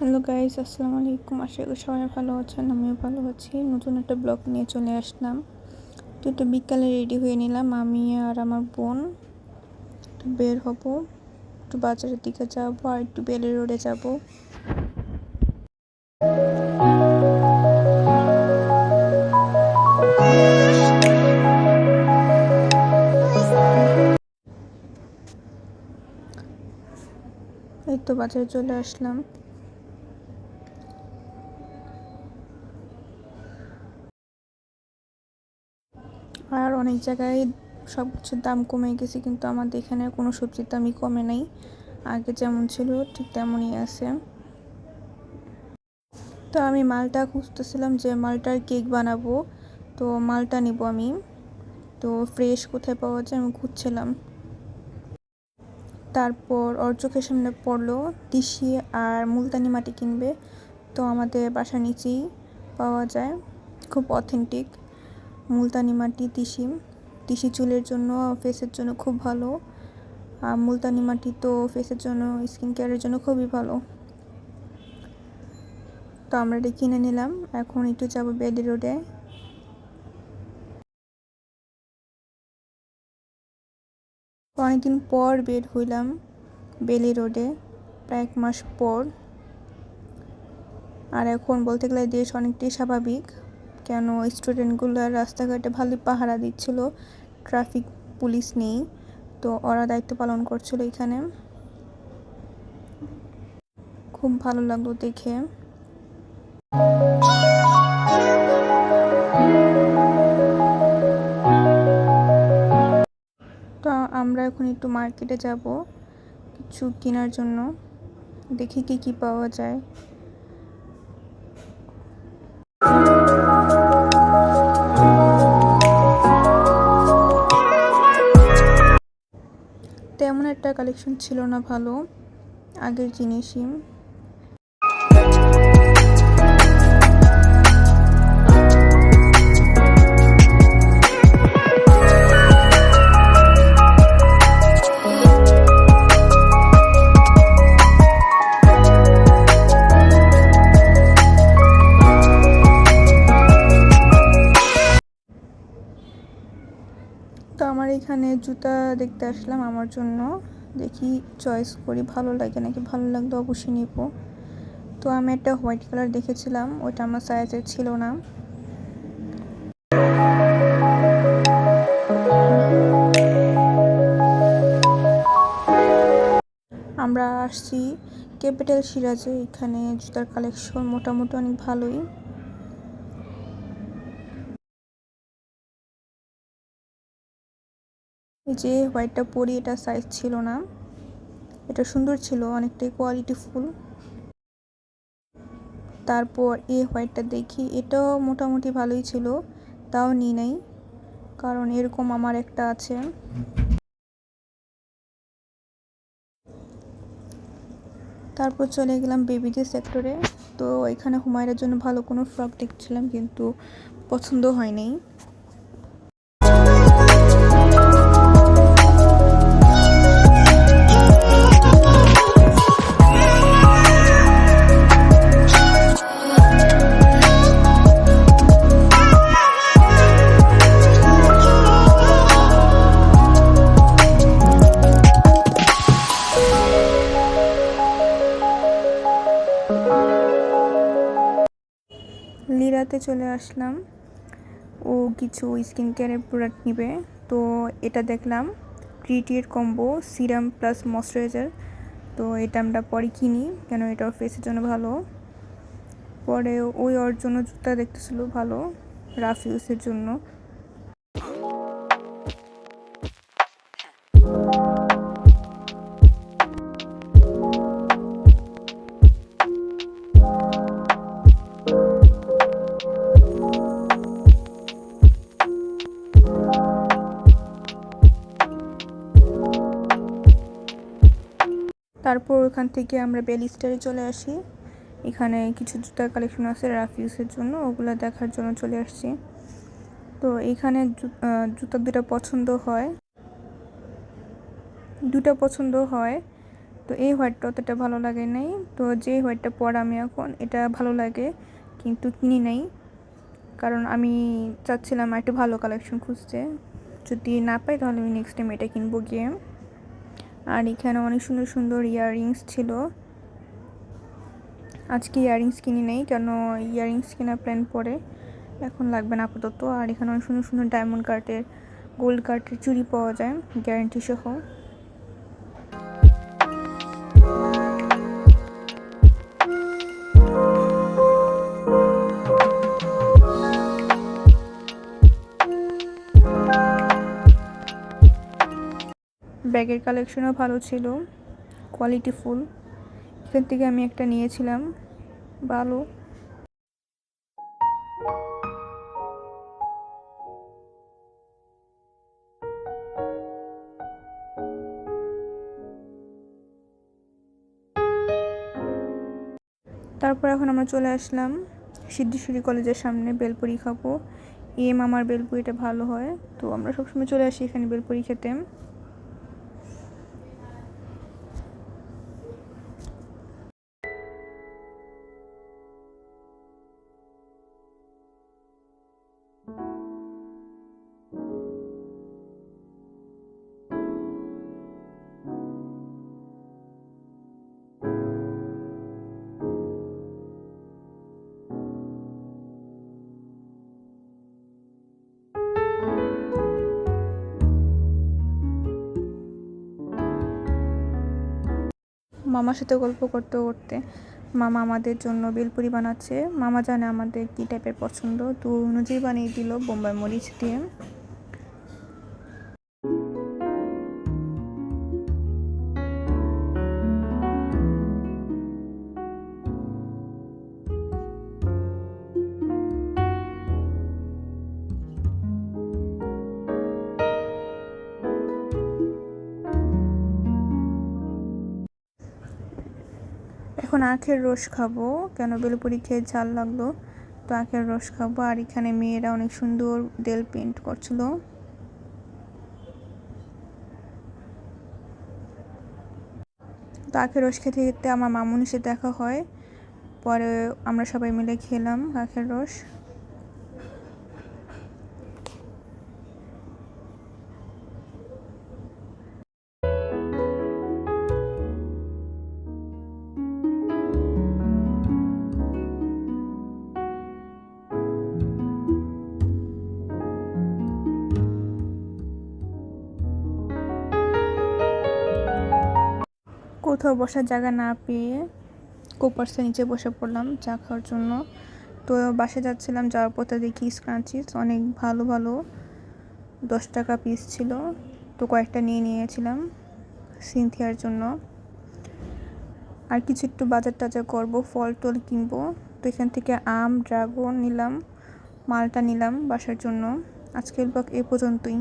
Hello guys, আসসালামু আলাইকুম। আশা করি সবাই ভালো আছেন, আমিও ভালো আছি। নতুন একটা ব্লগ নিয়ে চলে আসলাম। তো একটু বিকালে রেডি হয়ে নিলাম আমি আর আমার বোন। একটু বের হব, একটু বাজারের দিকে যাব আর একটু বেলে রোডে যাব। এই তো বাজারে চলে আসলাম আর অনেক জায়গায় সব কিছুর দাম কমে গেছে, কিন্তু আমাদের এখানে কোনো সবজির দামই কমে নাই। আগে যেমন ছিল, ঠিক তেমনই আছে। তো আমি মালটা খুঁজতেছিলাম যে মালটার কেক বানাবো, তো মালটা নিব আমি। তো ফ্রেশ কোথায় পাওয়া যায় আমি খুঁজছিলাম। তারপর ওর চোখের সামনে পড়ল তিসি আর মুলতানি মাটি কিনবে। তো আমাদের বাসার নিচেই পাওয়া যায়, খুব অথেন্টিক মুলতানি মাটি তিসি তিসি চুলের জন্য ফেসের জন্য খুব ভালো। আর মুলতানি মাটি তো ফেসের জন্য স্কিন কেয়ারের জন্য খুবই ভালো। তো আমরা এটা কিনে নিলাম। এখন একটু যাব বেডি রোডে অনেকদিন পর বের হইলাম বেলি রোডে, প্রায় এক মাস পর। আর এখন বলতে গেলে দেশ অনেকটাই স্বাভাবিক। কেন স্টুডেন্টগুলো রাস্তাঘাটে ভালোই পাহারা দিচ্ছিল, ট্রাফিক পুলিশ নেই, তো ওরা দায়িত্ব পালন করছিল এখানে। খুব ভালো লাগল দেখে। তো আমরা এখন একটু মার্কেটে যাব, কিছু কেনার জন্য। দেখি কি কি পাওয়া যায়। একটা কালেকশন ছিল না ভালো, আগের জিনিসই। তো আমার এখানে জুতা দেখতে আসলাম আমার জন্য। দেখি চয়েস করি, ভালো লাগে নাকি? ভালো লাগলে অবশ্যই নিব। তো আমি একটা হোয়াইট কালার দেখেছিলাম ওটা আমার সাইজের ছিল না। আমরা আসছি ক্যাপিটাল সিরাজে, এখানে জুতার কালেকশন মোটামুটি অনেক ভালোই। যে হোয়াইটটা পরি, এটা সাইজ ছিল না। এটা সুন্দর ছিল, অনেকটাই কোয়ালিটি ফুল। তারপর এই হোয়াইটটা দেখি, এটাও মোটামুটি ভালোই ছিল, তাও নিই নাই, কারণ এরকম আমার একটা আছে। তারপর চলে গেলাম বেবিদের সেক্টরে তো এখানে হুমায়রার জন্য ভালো কোনো ফ্রক দেখছিলাম, কিন্তু পছন্দ হয়নি লিরাতে চলে আসলাম। ও কিছু স্কিন কেয়ারের প্রোডাক্ট নিবে। তো এটা দেখলাম ক্রিটির কম্বো সিরাম প্লাস ময়শ্চারাইজার তো এটা আমরা পরে কিনি, কেন এটা ফেসের জন্য ভালো। পরে ওই ওর জন্য জুতা দেখতেছিল, ভালো। রাফ ইউসের জন্য। তারপর ওখান থেকে আমরা বেলিস্টারে চলে আসি। এখানে কিছু জুতার কালেকশন আছে রাফিউসের জন্য, ওগুলো দেখার জন্য চলে আসছি। তো এখানে জুতা দুটা পছন্দ হয়। দুটা পছন্দ হয়। তো এই হোয়াইটটা অতটা ভালো লাগে নাই। তো যে হোয়াইটটা পরা আমি এখন, এটা ভালো লাগে, কিন্তু কিনি নাই। কারণ আমি চাচ্ছিলাম একটু ভালো কালেকশন খুঁজতে। যদি না পাই তাহলে আমি নেক্সট টাইম এটা কিনবো গিয়ে। আর এখানে অনেক সুন্দর সুন্দর ইয়াররিংস ছিল। আজকে ইয়াররিংস কিনি নেই, কেন ইয়াররিংস কেনার প্ল্যান পরে। এখন লাগবে না আপাতত। আর এখানে অনেক সুন্দর সুন্দর ডায়মন্ড কার্টের গোল্ড কার্টের চুড়ি পাওয়া যায় গ্যারেন্টি সহ। ব্যাগের কালেকশনও ভালো ছিল কোয়ালিটি ফুল এখান থেকে আমি একটা নিয়েছিলাম ভালো তারপর এখন আমরা চলে আসলাম সিদ্ধেশ্বরী কলেজের সামনে বেলপুরি খাব। এম আমার বেলপুরিটা ভালো হয়, তো আমরা সবসময় চলে আসি এখানে বেলপুরি খেতে। মামার সাথে গল্প করতে করতে মামা আমাদের জন্য বেলপুরি বানাচ্ছে। মামা জানে আমাদের কী টাইপের পছন্দ। তো অনুযায়ী বানিয়ে দিল বোম্বাই মরিচ দিয়ে। এখন আখের রস খাব। কেন বেলপুরি খেয়ে ঝাল লাগল? তো আখের রস খাব। আর এখানে মেয়েরা অনেক সুন্দর ডেল পেন্ট করছিল। তো আখের রস খেতে খেতে আমার মামুনির সাথে দেখা হয়। পরে আমরা সবাই মিলে খেলাম আখের রস। কোথাও বসার জায়গা না পেয়ে কোপার্সের নিচে বসে পড়লাম চা খাওয়ার জন্য। তো বাসে যাচ্ছিলাম, যাওয়ার পথে দেখি স্ক্রাঞ্চিস অনেক ভালো ভালো। দশ টাকা পিস ছিল। তো কয়েকটা নিয়ে নিয়েছিলাম সিনথিয়ার জন্য। আর কিছু একটু বাজার টাজার করব, ফল টল কিনবো। তো এখান থেকে আম, ড্রাগন নিলাম, মালটা নিলাম বাসার জন্য। আজকের ব্লগ এ পর্যন্তই।